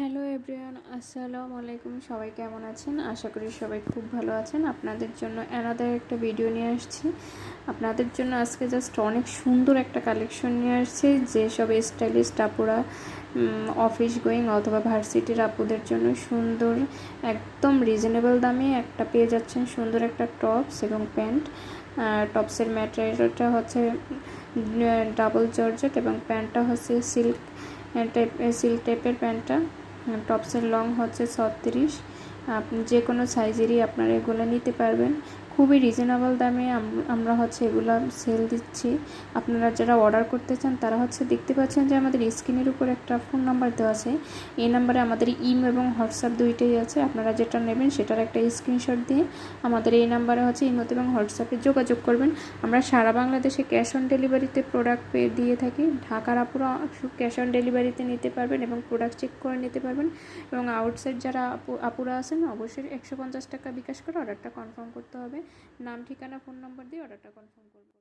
Hello everyone, আসসালামু আলাইকুম। সবাই কেমন আছেন? আশা করি সবাই খুব ভালো আছেন। আপনাদের জন্য অ্যানাদার একটা ভিডিও নিয়ে আসছি। আপনাদের জন্য আজকে জাস্ট অনেক সুন্দর একটা কালেকশন নিয়ে আসছি, যেসব স্টাইলিস্ট আপুরা অফিস গোয়িং অথবা ভার্সিটির আপুদের জন্য সুন্দর, একদম রিজনেবল দামে একটা পেয়ে যাচ্ছেন। সুন্দর একটা টপস এবং প্যান্ট টপসের ম্যাটেরিয়ালটা হচ্ছে ডাবল জর্জেট এবং প্যান্টটা হচ্ছে সিল্ক সিল্ক টাইপের প্যান্টটা টপসের লং হচ্ছে ছত্রিশ। যে কোনো সাইজেরই আপনারা এগুলো নিতে পারবেন। খুবই রিজনেবল দামে আমরা হচ্ছে এগুলো সেল দিচ্ছি। আপনারা যারা অর্ডার করতে চান, তারা হচ্ছে দেখতে পাচ্ছেন যে আমাদের স্ক্রিনের উপর একটা ফোন নাম্বার দেওয়া আছে। এই নাম্বারে আমাদের ইম এবং হোয়াটসঅ্যাপ দুইটাই আছে। আপনারা যেটা নেবেন সেটার একটা স্ক্রিনশট দিয়ে আমাদের এই নাম্বারে হচ্ছে ইমোতে এবং হোয়াটসঅ্যাপে যোগাযোগ করবেন। আমরা সারা বাংলাদেশে ক্যাশ অন ডেলিভারিতে প্রোডাক্ট পেয়ে দিয়ে থাকি। ঢাকার আপুরা ক্যাশ অন ডেলিভারিতে নিতে পারবেন এবং প্রোডাক্ট চেক করে নিতে পারবেন। এবং আউটসাইড যারা আপু আপুরা আছেন, অবশ্যই একশো পঞ্চাশ টাকা বিকাশ করে অর্ডারটা কনফার্ম করতে হবে। নাম ঠিকানা ফোন নম্বর দিয়ে অর্ডারটা কনফার্ম করব।